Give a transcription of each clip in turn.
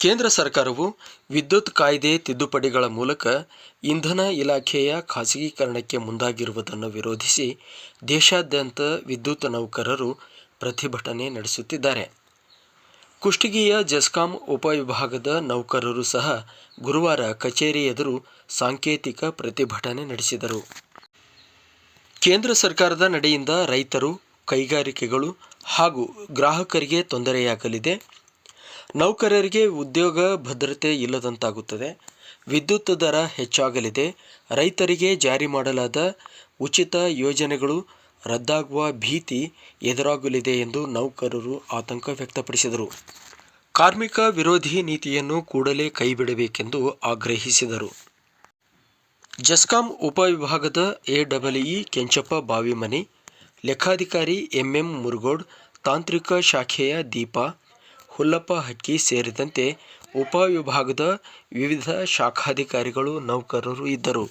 ಕೇಂದ್ರ ಸರ್ಕಾರವು ವಿದ್ಯುತ್ ಕಾಯ್ದೆ ತಿದ್ದುಪಡಿಗಳ ಮೂಲಕ ಇಂಧನ ಇಲಾಖೆಯ ಖಾಸಗೀಕರಣಕ್ಕೆ ಮುಂದಾಗಿರುವುದನ್ನು ವಿರೋಧಿಸಿ ದೇಶಾದ್ಯಂತ ವಿದ್ಯುತ್ ನೌಕರರು ಪ್ರತಿಭಟನೆ ನಡೆಸುತ್ತಿದ್ದಾರೆ. ಕುಷ್ಟಗಿಯ ಜೆಸ್ಕಾಂ ಉಪವಿಭಾಗದ ನೌಕರರು ಸಹ ಗುರುವಾರ ಕಚೇರಿ ಎದುರು ಸಾಂಕೇತಿಕ ಪ್ರತಿಭಟನೆ ನಡೆಸಿದರು. ಕೇಂದ್ರ ಸರ್ಕಾರದ ನಡೆಯಿಂದ ರೈತರು, ಕೈಗಾರಿಕೆಗಳು ಹಾಗೂ ಗ್ರಾಹಕರಿಗೆ ತೊಂದರೆಯಾಗಲಿದೆ. ನೌಕರರಿಗೆ ಉದ್ಯೋಗ ಭದ್ರತೆ ಇಲ್ಲದಂತಾಗುತ್ತದೆ. ವಿದ್ಯುತ್ ದರ ಹೆಚ್ಚಾಗಲಿದೆ. ರೈತರಿಗೆ ಜಾರಿ ಮಾಡಲಾದ ಉಚಿತ ಯೋಜನೆಗಳು ರದ್ದಾಗುವ ಭೀತಿ ಎದುರಾಗಲಿದೆ ಎಂದು ನೌಕರರು ಆತಂಕ ವ್ಯಕ್ತಪಡಿಸಿದರು. ಕಾರ್ಮಿಕ ವಿರೋಧಿ ನೀತಿಯನ್ನು ಕೂಡಲೇ ಕೈಬಿಡಬೇಕೆಂದು ಆಗ್ರಹಿಸಿದರು. ಜಸ್ಕಾಂ ಉಪವಿಭಾಗದ ಎಡಬ್ಲ್ಇ ಕೆಂಚಪ್ಪ ಬಾವಿಮನಿ, ಲೆಕ್ಕಾಧಿಕಾರಿ ಎಂಎಂ ಮುರುಗೋಡ್, ತಾಂತ್ರಿಕ ಶಾಖೆಯ ದೀಪಾ ಹುಲ್ಲಪ್ಪ ಹಕ್ಕಿ ಸೇರಿದಂತೆ ಉಪವಿಭಾಗದ ವಿವಿಧ ಶಾಖಾಧಿಕಾರಿಗಳು ನೌಕರರು ಇದ್ದರು.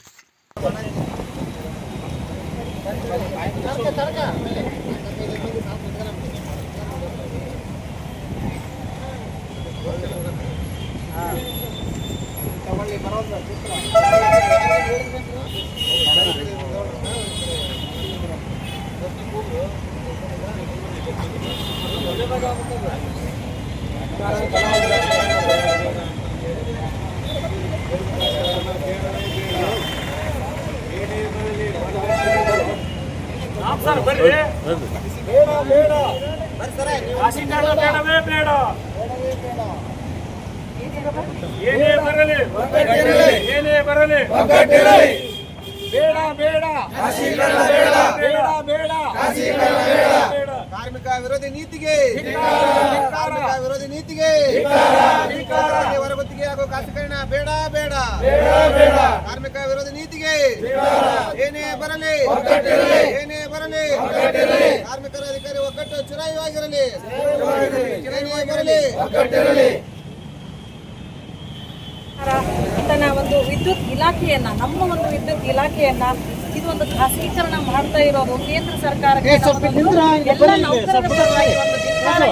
ಸರ್ ಬರ್ರಿ ಬೇಡ ಬೇಡ. ಬೇಡ ಬೇಡ ಬೇಡ. ಏನೇ ಬರಲಿ ಏನೇ ಬರಲಿ. ಬೇಡ ಬೇಡ. ಬೇಡ. ಬೇಡ ಬೇಡ. ಕಾರ್ಮಿಕ ವಿರೋಧಿ ನೀತಿಗೆ. ಕಾರ್ಮಿಕ ವಿರೋಧಿ ನೀತಿಗೆ. ಹೊರಗುತ್ತಿಗೆ ಹಾಗೂ ಖಾಸಗೀಕರಣ ಬೇಡ ಬೇಡ. ಕಾರ್ಮಿಕ ವಿರೋಧಿ ನೀತಿಗೆ. ಏನೇ ಬರಲಿ. ಏನೇ ಬರಲಿ. ಕಾರ್ಮಿಕರ ಅಧಿಕಾರಿ ಒಗ್ಗಟ್ಟು ಚುನಾಯಿವಾಗಿರಲಿ ಬರಲಿ. ತನ್ನ ಒಂದು ವಿದ್ಯುತ್ ಇಲಾಖೆಯನ್ನ ನಮ್ಮ ಒಂದು ವಿದ್ಯುತ್ ಇಲಾಖೆಯನ್ನ ಇದು ಒಂದು ಖಾಸಗೀಕರಣ ಮಾಡ್ತಾ ಇರೋದು ಕೇಂದ್ರ ಸರ್ಕಾರ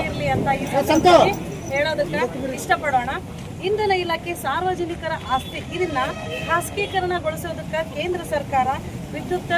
ಇರಲಿ ಅಂತ ಈ ಹೇಳೋದಕ್ಕೆ ಇಷ್ಟಪಡೋಣ. ಇಂಧನ ಇಲಾಖೆ ಸಾರ್ವಜನಿಕರ ಆಸ್ತಿ ಇದನ್ನ ಖಾಸಗೀಕರಣಗೊಳಿಸೋದಕ್ಕೆ ಕೇಂದ್ರ ಸರ್ಕಾರ ವಿದ್ಯುತ್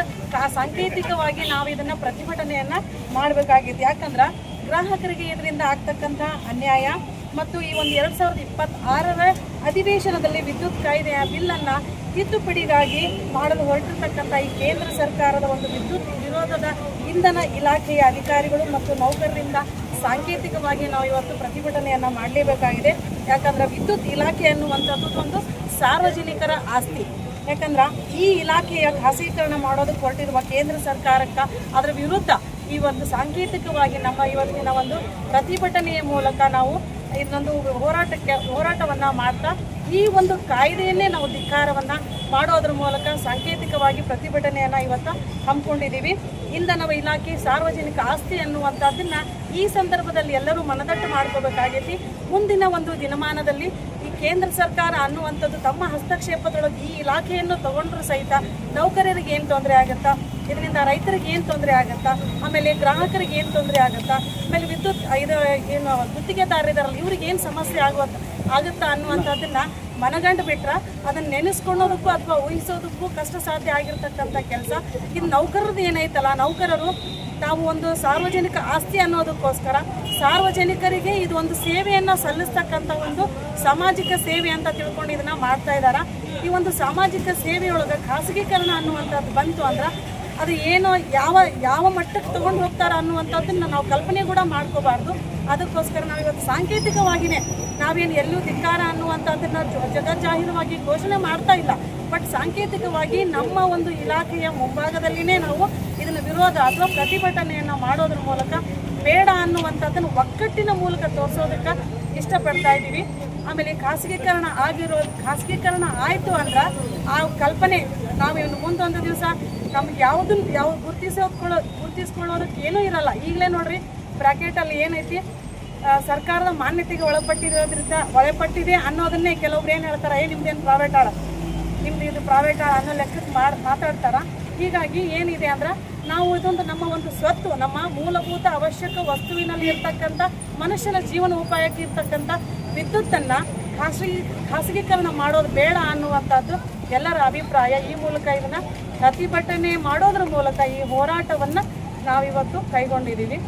ಸಾಂಕೇತಿಕವಾಗಿ ನಾವು ಇದನ್ನ ಪ್ರತಿಭಟನೆಯನ್ನ ಮಾಡಬೇಕಾಗಿದೆ ಯಾಕಂದ್ರ ಗ್ರಾಹಕರಿಗೆ ಇದರಿಂದ ಆಗ್ತಕ್ಕಂಥ ಅನ್ಯಾಯ ಮತ್ತು ಈ ಒಂದು ಎರಡ್ ಸಾವಿರದ ಇಪ್ಪತ್ತಾರರ ಅಧಿವೇಶನದಲ್ಲಿ ವಿದ್ಯುತ್ ಕಾಯ್ದೆಯ ಬಿಲ್ಲನ್ನು ತಿದ್ದುಪಡಿಗಾಗಿ ಮಾಡಲು ಹೊರಟಿರ್ತಕ್ಕಂಥ ಈ ಕೇಂದ್ರ ಸರ್ಕಾರದ ಒಂದು ವಿದ್ಯುತ್ ವಿರೋಧದ ಇಂಧನ ಇಲಾಖೆಯ ಅಧಿಕಾರಿಗಳು ಮತ್ತು ನೌಕರರಿಂದ ಸಾಂಕೇತಿಕವಾಗಿ ನಾವು ಇವತ್ತು ಪ್ರತಿಭಟನೆಯನ್ನು ಮಾಡಲೇಬೇಕಾಗಿದೆ. ಯಾಕಂದ್ರೆ ವಿದ್ಯುತ್ ಇಲಾಖೆ ಅನ್ನುವಂಥದ್ದು ಒಂದು ಸಾರ್ವಜನಿಕರ ಆಸ್ತಿ. ಯಾಕಂದ್ರೆ ಈ ಇಲಾಖೆಯ ಖಾಸಗೀಕರಣ ಮಾಡೋದಕ್ಕೆ ಹೊರಟಿರುವ ಕೇಂದ್ರ ಸರ್ಕಾರಕ್ಕೆ ಅದರ ವಿರುದ್ಧ ಈ ಒಂದು ಸಾಂಕೇತಿಕವಾಗಿ ನಮ್ಮ ಇವತ್ತಿನ ಒಂದು ಪ್ರತಿಭಟನೆಯ ಮೂಲಕ ನಾವು ಇದೊಂದು ಹೋರಾಟಕ್ಕೆ ಹೋರಾಟವನ್ನ ಮಾಡ್ತಾ ಈ ಒಂದು ಕಾಯ್ದೆಯನ್ನೇ ನಾವು ಧಿಕ್ಕಾರವನ್ನು ಮಾಡೋದ್ರ ಮೂಲಕ ಸಾಂಕೇತಿಕವಾಗಿ ಪ್ರತಿಭಟನೆಯನ್ನ ಇವತ್ತು ಹಮ್ಮಿಕೊಂಡಿದ್ದೀವಿ. ಇಂಧನ ಇಲಾಖೆ ಸಾರ್ವಜನಿಕ ಆಸ್ತಿ ಅನ್ನುವಂಥದ್ದನ್ನ ಈ ಸಂದರ್ಭದಲ್ಲಿ ಎಲ್ಲರೂ ಮನದಟ್ಟು ಮಾಡ್ಕೋಬೇಕಾಗೈತಿ. ಮುಂದಿನ ಒಂದು ದಿನಮಾನದಲ್ಲಿ ಈ ಕೇಂದ್ರ ಸರ್ಕಾರ ಅನ್ನುವಂಥದ್ದು ತಮ್ಮ ಹಸ್ತಕ್ಷೇಪದೊಳಗೆ ಈ ಇಲಾಖೆಯನ್ನು ತಗೊಂಡ್ರೂ ಸಹಿತ ನೌಕರರಿಗೆ ಏನು ತೊಂದರೆ ಆಗುತ್ತಾ? ಇದರಿಂದ ರೈತರಿಗೆ ಏನು ತೊಂದರೆ ಆಗುತ್ತಾ? ಆಮೇಲೆ ಗ್ರಾಹಕರಿಗೆ ಏನು ತೊಂದರೆ ಆಗುತ್ತಾ? ಆಮೇಲೆ ವಿದ್ಯುತ್, ಇದು ಏನು ಗುತ್ತಿಗೆದಾರರಿದಾರಲ್ಲ ಇವ್ರಿಗೆ ಏನು ಸಮಸ್ಯೆ ಆಗುವ ಆಗುತ್ತಾ ಅನ್ನುವಂಥದ್ದನ್ನು ಮನಗಂಡು ಬಿಟ್ರೆ ಅದನ್ನ ನೆನೆಸ್ಕೊಳ್ಳೋದಕ್ಕೂ ಅಥವಾ ಊಹಿಸೋದಕ್ಕೂ ಕಷ್ಟ ಸಾಧ್ಯ ಆಗಿರ್ತಕ್ಕಂಥ ಕೆಲಸ. ಇದು ನೌಕರರದ್ದು ಏನೈತಲ್ಲ, ನೌಕರರು ತಾವು ಒಂದು ಸಾರ್ವಜನಿಕ ಆಸ್ತಿ ಅನ್ನೋದಕ್ಕೋಸ್ಕರ ಸಾರ್ವಜನಿಕರಿಗೆ ಇದು ಒಂದು ಸೇವೆಯನ್ನು ಸಲ್ಲಿಸ್ತಕ್ಕಂಥ ಒಂದು ಸಾಮಾಜಿಕ ಸೇವೆ ಅಂತ ತಿಳ್ಕೊಂಡು ಇದನ್ನು ಮಾಡ್ತಾ ಇದ್ದಾರೆ ಈ ಒಂದು ಸಾಮಾಜಿಕ ಸೇವೆಯೊಳಗೆ ಖಾಸಗೀಕರಣ ಅನ್ನುವಂಥದ್ದು ಬಂತು ಅಂದ್ರೆ ಅದು ಏನೋ ಯಾವ ಯಾವ ಮಟ್ಟಕ್ಕೆ ತಗೊಂಡು ಹೋಗ್ತಾರ ಅನ್ನುವಂಥದ್ದನ್ನ ನಾವು ಕಲ್ಪನೆ ಕೂಡ ಮಾಡ್ಕೋಬಾರ್ದು. ಅದಕ್ಕೋಸ್ಕರ ನಾವು ಇವತ್ತು ಸಾಂಕೇತಿಕವಾಗಿಯೇ ನಾವೇನು ಎಲ್ಲೂ ಧಿಕ್ಕಾರ ಅನ್ನುವಂಥದ್ದನ್ನ ಜಗ ಜಗಜ್ಜಾಹೀರವಾಗಿ ಘೋಷಣೆ ಮಾಡ್ತಾ ಇಲ್ಲ. ಬಟ್ ಸಾಂಕೇತಿಕವಾಗಿ ನಮ್ಮ ಒಂದು ಇಲಾಖೆಯ ಮುಂಭಾಗದಲ್ಲಿನೇ ನಾವು ಇದನ್ನ ವಿರೋಧ ಅಥವಾ ಪ್ರತಿಭಟನೆಯನ್ನು ಮಾಡೋದ್ರ ಮೂಲಕ ಬೇಡ ಅನ್ನುವಂಥದ್ದನ್ನು ಒಗ್ಗಟ್ಟಿನ ಮೂಲಕ ತೋರಿಸೋದಕ್ಕೆ ಇಷ್ಟಪಡ್ತಾ ಇದ್ದೀವಿ. ಆಮೇಲೆ ಖಾಸಗೀಕರಣ ಆಗಿರೋ ಖಾಸಗೀಕರಣ ಆಯಿತು ಅಂದ್ರೆ ಆ ಕಲ್ಪನೆ ನಾವು ಇನ್ನು ಮುಂದೊಂದು ದಿವಸ ನಮ್ಗೆ ಯಾವುದನ್ನು ಯಾವ ಗುರುತಿಸೋದ್ಕೊಳ್ಳೋ ಗುರುತಿಸ್ಕೊಳ್ಳೋದಕ್ಕೆ ಏನೂ ಇರಲ್ಲ. ಈಗಲೇ ನೋಡ್ರಿ ಬ್ರಾಕೆಟಲ್ಲಿ ಏನೈತಿ? ಸರ್ಕಾರದ ಮಾನ್ಯತೆಗೆ ಒಳಪಟ್ಟಿರೋದ್ರಿಂದ ಒಳಪಟ್ಟಿದೆ ಅನ್ನೋದನ್ನೇ ಕೆಲವೊಬ್ರು ಏನು ಹೇಳ್ತಾರೆ, ಏ ನಿಮ್ದೇನು ಪ್ರೈವೇಟ್ ಆಳ? ನಿಮ್ದು ಇದು ಪ್ರೈವೇಟ್ ಅನ್ನೋ ಲೆಕ್ಕಕ್ಕೆ ಮಾತಾಡ್ತಾರ. ಹೀಗಾಗಿ ಏನಿದೆ ಅಂದ್ರೆ ನಾವು ಇದೊಂದು ನಮ್ಮ ಒಂದು ಸ್ವತ್ತು, ನಮ್ಮ ಮೂಲಭೂತ ಅವಶ್ಯಕ ವಸ್ತುವಿನಲ್ಲಿ ಇರ್ತಕ್ಕಂಥ ಮನುಷ್ಯನ ಜೀವನೋಪಾಯಕ್ಕೆ ಇರ್ತಕ್ಕಂಥ ವಿದ್ಯುತ್ತನ್ನು ಖಾಸಗಿ, ಖಾಸಗೀಕರಣ ಮಾಡೋದು ಬೇಡ ಅನ್ನುವಂಥದ್ದು ಎಲ್ಲರ ಅಭಿಪ್ರಾಯ. ಈ ಮೂಲಕ ಇದನ್ನು ಪ್ರತಿಭಟನೆ ಮಾಡೋದ್ರ ಮೂಲಕ ಈ ಹೋರಾಟವನ್ನು ನಾವಿವತ್ತು ಕೈಗೊಂಡಿದ್ದೀವಿ.